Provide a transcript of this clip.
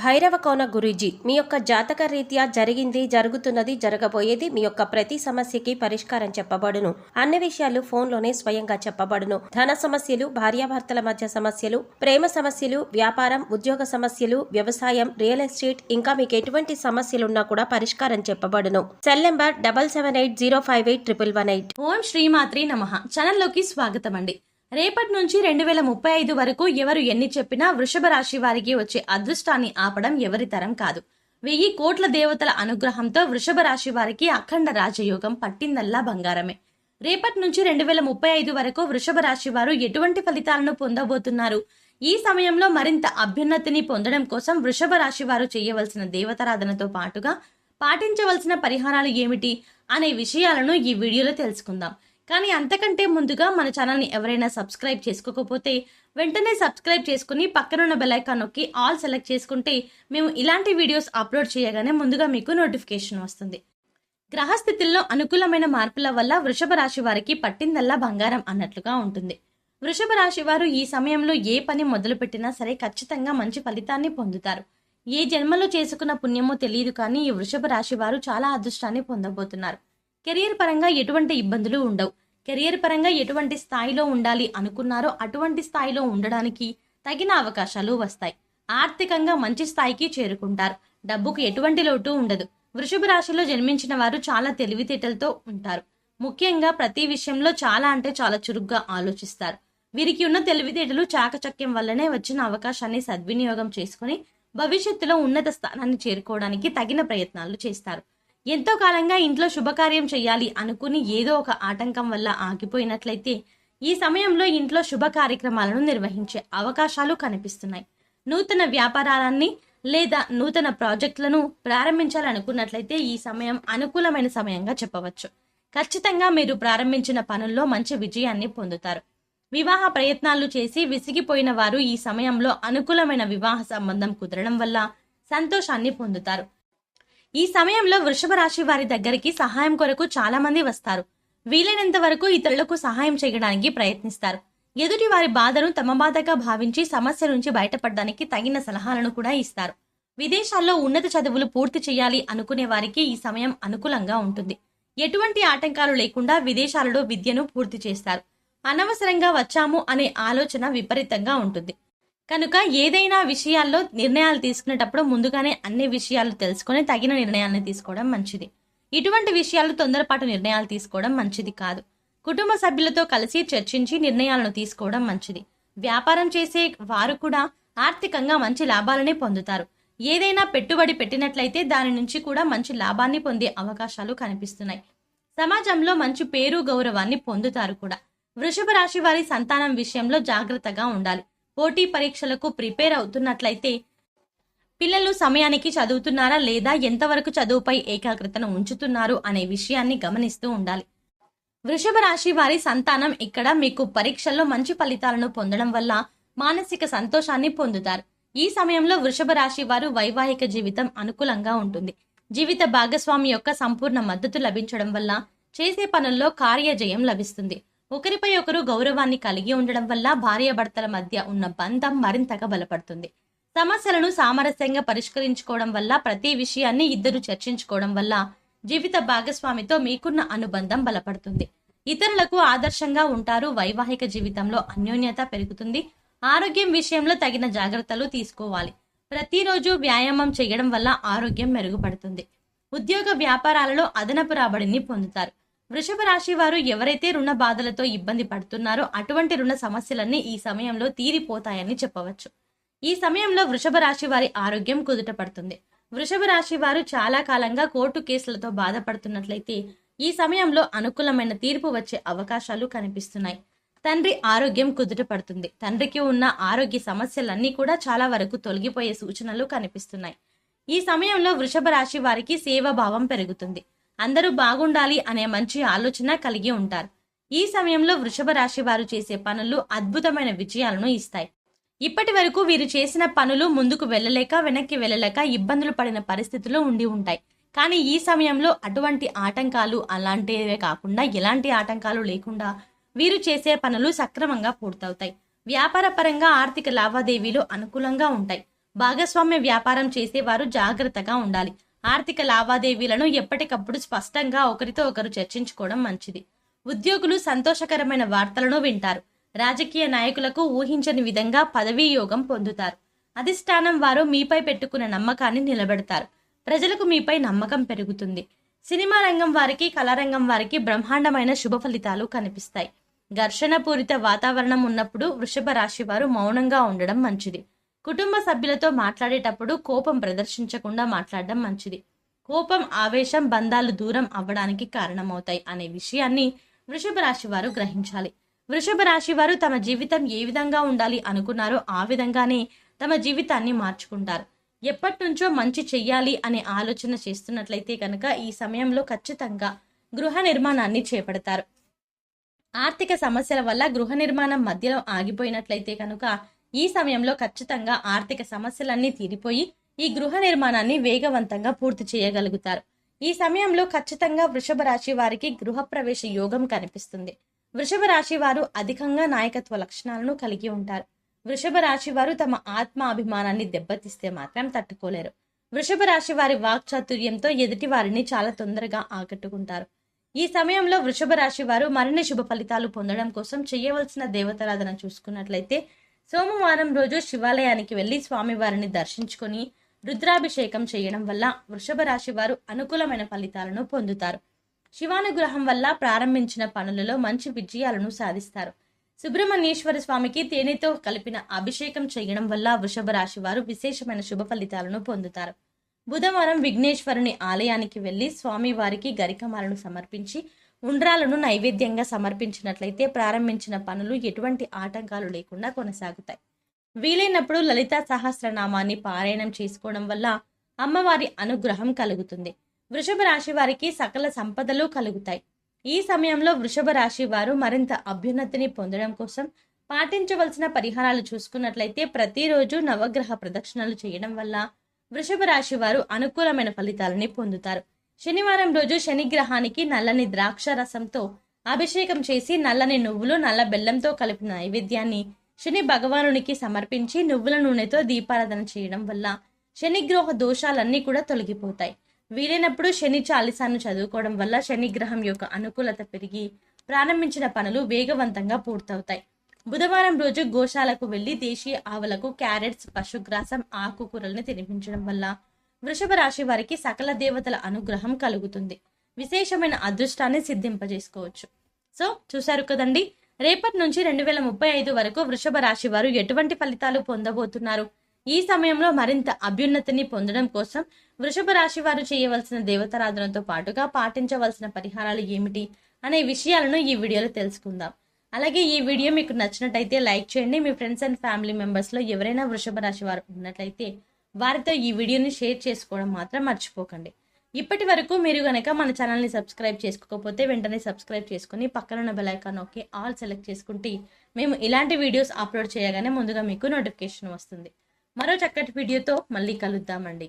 భైరవ కోన గురూజీ మీ యొక్క జాతక రీత్యా జరిగింది జరుగుతున్నది జరగబోయేది మీ యొక్క ప్రతి సమస్యకి పరిష్కారం చెప్పబడును. అన్ని విషయాలు ఫోన్లోనే స్వయంగా చెప్పబడును. ధన సమస్యలు భార్యాభర్తల మధ్య సమస్యలు ప్రేమ సమస్యలు వ్యాపారం ఉద్యోగ సమస్యలు వ్యవసాయం రియల్ ఎస్టేట్ ఇంకా మీకు ఎటువంటి సమస్యలున్నా కూడా పరిష్కారం చెప్పబడును. Cell number double seven eight zero five eight triple one eight. ఓం శ్రీమాత్రి నమః. ఛానల్లోకి స్వాగతం అండి రేపటి నుంచి రెండు వేల ముప్పై ఐదు వరకు ఎవరు ఎన్ని చెప్పినా వృషభ రాశి వారికి వచ్చే అదృష్టాన్ని ఆపడం ఎవరి తరం కాదు. వెయ్యి కోట్ల దేవతల అనుగ్రహంతో వృషభ రాశి వారికి అఖండ రాజయోగం పట్టిందల్లా బంగారమే. రేపటి నుంచి రెండు వేల ముప్పై ఐదు వరకు వృషభ రాశి వారు ఎటువంటి ఫలితాలను పొందబోతున్నారు? ఈ సమయంలో మరింత అభ్యున్నతిని పొందడం కోసం వృషభ రాశి వారు చేయవలసిన దేవతారాధనతో పాటుగా పాటించవలసిన పరిహారాలు ఏమిటి? అనే విషయాలను ఈ వీడియోలో తెలుసుకుందాం. కానీ అంతకంటే ముందుగా మన ఛానల్ని ఎవరైనా సబ్స్క్రైబ్ చేసుకోకపోతే వెంటనే సబ్స్క్రైబ్ చేసుకుని పక్కనున్న బెలైకాన్ నొక్కి ఆల్ సెలెక్ట్ చేసుకుంటే మేము ఇలాంటి వీడియోస్ అప్లోడ్ చేయగానే ముందుగా మీకు నోటిఫికేషన్ వస్తుంది. గ్రహస్థితుల్లో అనుకూలమైన మార్పుల వల్ల వృషభ రాశి వారికి పట్టిందల్లా బంగారం అన్నట్లుగా ఉంటుంది. వృషభ రాశి వారు ఈ సమయంలో ఏ పని మొదలుపెట్టినా సరే ఖచ్చితంగా మంచి ఫలితాన్ని పొందుతారు. ఏ జన్మలో చేసుకున్న పుణ్యమో తెలియదు కానీ ఈ వృషభ రాశి వారు చాలా అదృష్టాన్ని పొందబోతున్నారు. కెరియర్ పరంగా ఎటువంటి ఇబ్బందులు ఉండవు. కెరియర్ పరంగా ఎటువంటి స్థాయిలో ఉండాలి అనుకున్నారో అటువంటి స్థాయిలో ఉండడానికి తగిన అవకాశాలు వస్తాయి. ఆర్థికంగా మంచి స్థాయికి చేరుకుంటారు. డబ్బుకు ఎటువంటి లోటు ఉండదు. వృషభ రాశిలో జన్మించిన వారు చాలా తెలివితేటలతో ఉంటారు. ముఖ్యంగా ప్రతి విషయంలో చాలా అంటే చాలా చురుగ్గా ఆలోచిస్తారు. వీరికి ఉన్న తెలివితేటలు చాకచక్యం వల్లనే వచ్చిన అవకాశాన్ని సద్వినియోగం చేసుకుని భవిష్యత్తులో ఉన్నత స్థానాన్ని చేరుకోవడానికి తగిన ప్రయత్నాలు చేస్తారు. ఎంతో కాలంగా ఇంట్లో శుభకార్యం చేయాలి అనుకుని ఏదో ఒక ఆటంకం వల్ల ఆగిపోయినట్లయితే ఈ సమయంలో ఇంట్లో శుభ కార్యక్రమాలను నిర్వహించే అవకాశాలు కనిపిస్తున్నాయి. నూతన వ్యాపారాలన్నీ లేదా నూతన ప్రాజెక్టులను ప్రారంభించాలనుకున్నట్లయితే ఈ సమయం అనుకూలమైన సమయంగా చెప్పవచ్చు. ఖచ్చితంగా మీరు ప్రారంభించిన పనుల్లో మంచి విజయాన్ని పొందుతారు. వివాహ ప్రయత్నాలు చేసి విసిగిపోయిన వారు ఈ సమయంలో అనుకూలమైన వివాహ సంబంధం కుదరడం వల్ల సంతోషాన్ని పొందుతారు. ఈ సమయంలో వృషభ రాశి వారి దగ్గరికి సహాయం కొరకు చాలా మంది వస్తారు. వీలైనంత వరకు ఇతరులకు సహాయం చేయడానికి ప్రయత్నిస్తారు. ఎదుటి వారి బాధను తమ బాధగా భావించి సమస్య నుంచి బయటపడడానికి తగిన సలహాలను కూడా ఇస్తారు. విదేశాల్లో ఉన్నత చదువులు పూర్తి చేయాలి అనుకునే వారికి ఈ సమయం అనుకూలంగా ఉంటుంది. ఎటువంటి ఆటంకాలు లేకుండా విదేశాలలో విద్యను పూర్తి చేస్తారు. అనవసరంగా వచ్చాము అనే ఆలోచన విపరీతంగా ఉంటుంది. కనుక ఏదైనా విషయాల్లో నిర్ణయాలు తీసుకునేటప్పుడు ముందుగానే అన్ని విషయాలు తెలుసుకొని తగిన నిర్ణయాలను తీసుకోవడం మంచిది. ఇటువంటి విషయాలు తొందరపాటు నిర్ణయాలు తీసుకోవడం మంచిది కాదు. కుటుంబ సభ్యులతో కలిసి చర్చించి నిర్ణయాలను తీసుకోవడం మంచిది. వ్యాపారం చేసే వారు కూడా ఆర్థికంగా మంచి లాభాలనే పొందుతారు. ఏదైనా పెట్టుబడి పెట్టినట్లయితే దాని నుంచి కూడా మంచి లాభాన్ని పొందే అవకాశాలు కనిపిస్తున్నాయి. సమాజంలో మంచి పేరు గౌరవాన్ని పొందుతారు కూడా. వృషభ రాశి వారి సంతానం విషయంలో జాగ్రత్తగా ఉండాలి. పోటీ పరీక్షలకు ప్రిపేర్ అవుతున్నట్లయితే పిల్లలు సమయానికి చదువుతున్నారా లేదా ఎంతవరకు చదువుపై ఏకాగ్రతను ఉంచుతున్నారు అనే విషయాన్ని గమనిస్తూ ఉండాలి. వృషభ రాశి వారి సంతానం ఇక్కడ మీకు పరీక్షల్లో మంచి ఫలితాలను పొందడం వల్ల మానసిక సంతోషాన్ని పొందుతారు. ఈ సమయంలో వృషభ రాశి వారు వైవాహిక జీవితం అనుకూలంగా ఉంటుంది. జీవిత భాగస్వామి యొక్క సంపూర్ణ మద్దతు లభించడం వల్ల చేసే పనుల్లో కార్యజయం లభిస్తుంది. ఒకరిపై ఒకరు గౌరవాన్ని కలిగి ఉండడం వల్ల భార్యాభర్తల మధ్య ఉన్న బంధం మరింతగా బలపడుతుంది. సమస్యలను సామరస్యంగా పరిష్కరించుకోవడం వల్ల ప్రతి విషయాన్ని ఇద్దరు చర్చించుకోవడం వల్ల జీవిత భాగస్వామితో మీకున్న అనుబంధం బలపడుతుంది. ఇతరులకు ఆదర్శంగా ఉంటారు వైవాహిక జీవితంలో అన్యోన్యత పెరుగుతుంది. ఆరోగ్యం విషయంలో తగిన జాగ్రత్తలు తీసుకోవాలి. ప్రతిరోజు వ్యాయామం చేయడం వల్ల ఆరోగ్యం మెరుగుపడుతుంది. ఉద్యోగ వ్యాపారాలలో అదనపు రాబడిని పొందుతారు. వృషభ రాశి వారు ఎవరైతే రుణ బాధలతో ఇబ్బంది పడుతున్నారో అటువంటి రుణ సమస్యలన్నీ ఈ సమయంలో తీరిపోతాయని చెప్పవచ్చు. ఈ సమయంలో వృషభ రాశి వారి ఆరోగ్యం కుదుట పడుతుంది. వృషభ రాశి వారు చాలా కాలంగా కోర్టు కేసులతో బాధపడుతున్నట్లయితే ఈ సమయంలో అనుకూలమైన తీర్పు వచ్చే అవకాశాలు కనిపిస్తున్నాయి. తండ్రి ఆరోగ్యం కుదుట పడుతుంది. తండ్రికి ఉన్న ఆరోగ్య సమస్యలన్నీ కూడా చాలా వరకు తొలగిపోయే సూచనలు కనిపిస్తున్నాయి. ఈ సమయంలో వృషభ రాశి వారికి సేవాభావం పెరుగుతుంది. అందరూ బాగుండాలి అనే మంచి ఆలోచన కలిగి ఉంటారు. ఈ సమయంలో వృషభ రాశి వారు చేసే పనులు అద్భుతమైన విజయాలను ఇస్తాయి. ఇప్పటి వరకు వీరు చేసిన పనులు ముందుకు వెళ్ళలేక వెనక్కి వెళ్ళలేక ఇబ్బందులు పడిన పరిస్థితులు ఉండి ఉంటాయి. కానీ ఈ సమయంలో అటువంటి ఆటంకాలు అలాంటివే కాకుండా ఎలాంటి ఆటంకాలు లేకుండా వీరు చేసే పనులు సక్రమంగా పూర్తవుతాయి. వ్యాపార పరంగా ఆర్థిక లావాదేవీలు అనుకూలంగా ఉంటాయి. భాగస్వామ్య వ్యాపారం చేసేవారు జాగ్రత్తగా ఉండాలి. ఆర్థిక లావాదేవీలను ఎప్పటికప్పుడు స్పష్టంగా ఒకరితో ఒకరు చర్చించుకోవడం మంచిది. ఉద్యోగులు సంతోషకరమైన వార్తలను వింటారు. రాజకీయ నాయకులకు ఊహించని విధంగా పదవీ యోగం పొందుతారు. అధిష్టానం వారు మీపై పెట్టుకున్న నమ్మకాన్ని నిలబెడతారు. ప్రజలకు మీపై నమ్మకం పెరుగుతుంది. సినిమా రంగం వారికి కళారంగం వారికి బ్రహ్మాండమైన శుభ ఫలితాలు కనిపిస్తాయి. ఘర్షణ పూరిత వాతావరణం ఉన్నప్పుడు వృషభ రాశి వారు మౌనంగా ఉండడం మంచిది. కుటుంబ సభ్యులతో మాట్లాడేటప్పుడు కోపం ప్రదర్శించకుండా మాట్లాడడం మంచిది. కోపం ఆవేశం బంధాలు దూరం అవ్వడానికి కారణమవుతాయి అనే విషయాన్ని వృషభ రాశి వారు గ్రహించాలి. వృషభ రాశి వారు తమ జీవితం ఏ విధంగా ఉండాలి అనుకున్నారో ఆ విధంగానే తమ జీవితాన్ని మార్చుకుంటారు. ఎప్పటి నుంచో మంచి చెయ్యాలి అనే ఆలోచన చేస్తున్నట్లయితే కనుక ఈ సమయంలో ఖచ్చితంగా గృహ నిర్మాణాన్ని చేపడతారు. ఆర్థిక సమస్యల వల్ల గృహ నిర్మాణం మధ్యలో ఆగిపోయినట్లయితే కనుక ఈ సమయంలో ఖచ్చితంగా ఆర్థిక సమస్యలన్నీ తీరిపోయి ఈ గృహ నిర్మాణాన్ని వేగవంతంగా పూర్తి చేయగలుగుతారు. ఈ సమయంలో ఖచ్చితంగా వృషభ రాశి వారికి గృహప్రవేశ యోగం కనిపిస్తుంది. వృషభ రాశి వారు అధికంగా నాయకత్వ లక్షణాలను కలిగి ఉంటారు. వృషభ రాశి వారు తమ ఆత్మ అభిమానాన్ని దెబ్బతీస్తే మాత్రం తట్టుకోలేరు. వృషభ రాశి వారి వాక్చాతుర్యంతో ఎదుటి వారిని చాలా తొందరగా ఆకట్టుకుంటారు. ఈ సమయంలో వృషభ రాశి వారు మరిన్ని శుభ ఫలితాలు పొందడం కోసం చేయవలసిన దేవతారాధన చూసుకున్నట్లయితే సోమవారం రోజు శివాలయానికి వెళ్ళి స్వామివారిని దర్శించుకొని రుద్రాభిషేకం చేయడం వల్ల వృషభ రాశి వారు అనుకూలమైన ఫలితాలను పొందుతారు. శివానుగ్రహం వల్ల ప్రారంభించిన పనులలో మంచి విజయాలను సాధిస్తారు. సుబ్రహ్మణ్యేశ్వర స్వామికి తేనెతో కలిపిన అభిషేకం చేయడం వల్ల వృషభ రాశి వారు విశేషమైన శుభ ఫలితాలను పొందుతారు. బుధవారం విఘ్నేశ్వరుని ఆలయానికి వెళ్ళి స్వామివారికి గరికమాలను సమర్పించి ఉండ్రాలను నైవేద్యంగా సమర్పించినట్లయితే ప్రారంభించిన పనులు ఎటువంటి ఆటంకాలు లేకుండా కొనసాగుతాయి. వీలైనప్పుడు లలిత సహస్రనామాన్ని పారాయణం చేసుకోవడం వల్ల అమ్మవారి అనుగ్రహం కలుగుతుంది. వృషభ రాశి వారికి సకల సంపదలు కలుగుతాయి. ఈ సమయంలో వృషభ రాశి వారు మరింత అభ్యున్నతిని పొందడం కోసం పాటించవలసిన పరిహారాలు చూసుకున్నట్లయితే ప్రతిరోజు నవగ్రహ ప్రదక్షిణలు చేయడం వల్ల వృషభ రాశి వారు అనుకూలమైన ఫలితాలని పొందుతారు. శనివారం రోజు శనిగ్రహానికి నల్లని ద్రాక్ష రసంతో అభిషేకం చేసి నల్లని నువ్వులు నల్ల బెల్లంతో కలిపిన నైవేద్యాన్ని శని భగవానునికి సమర్పించి నువ్వుల నూనెతో దీపారాధన చేయడం వల్ల శనిగ్రహ దోషాలన్నీ కూడా తొలగిపోతాయి. వీలైనప్పుడు శని చాలిసాను చదువుకోవడం వల్ల శనిగ్రహం యొక్క అనుకూలత పెరిగి ప్రారంభించిన పనులు వేగవంతంగా పూర్తవుతాయి. బుధవారం రోజు గోశాలకు వెళ్ళి దేశీయ ఆవులకు క్యారెట్స్ పశుగ్రాసం ఆకుకూరల్ని తినిపించడం వల్ల వృషభ రాశి వారికి సకల దేవతల అనుగ్రహం కలుగుతుంది. విశేషమైన అదృష్టాన్ని సిద్ధింపజేసుకోవచ్చు. సో చూశారు కదండి? రేపటి నుంచి రెండు వేల ముప్పై ఐదు వరకు వృషభ రాశి వారు ఎటువంటి ఫలితాలు పొందబోతున్నారు? ఈ సమయంలో మరింత అభ్యున్నతిని పొందడం కోసం వృషభ రాశి వారు చేయవలసిన దేవతారాధనతో పాటుగా పాటించవలసిన పరిహారాలు ఏమిటి అనే విషయాలను ఈ వీడియోలో తెలుసుకుందాం. అలాగే ఈ వీడియో మీకు నచ్చినట్టయితే లైక్ చేయండి. మీ ఫ్రెండ్స్ అండ్ ఫ్యామిలీ మెంబర్స్లో ఎవరైనా వృషభ రాశి వారు ఉన్నట్లయితే వారితో ఈ వీడియోని షేర్ చేసుకోవడం మాత్రం మర్చిపోకండి. ఇప్పటి వరకు మీరు కనుక మన ఛానల్ని సబ్స్క్రైబ్ చేసుకోకపోతే వెంటనే సబ్స్క్రైబ్ చేసుకుని పక్కనున్న బెల్ నొక్కి ఆల్ సెలెక్ట్ చేసుకుంటే మేము ఇలాంటి వీడియోస్ అప్లోడ్ చేయగానే ముందుగా మీకు నోటిఫికేషన్ వస్తుంది. మరో చక్కటి వీడియోతో మళ్ళీ కలుద్దామండి.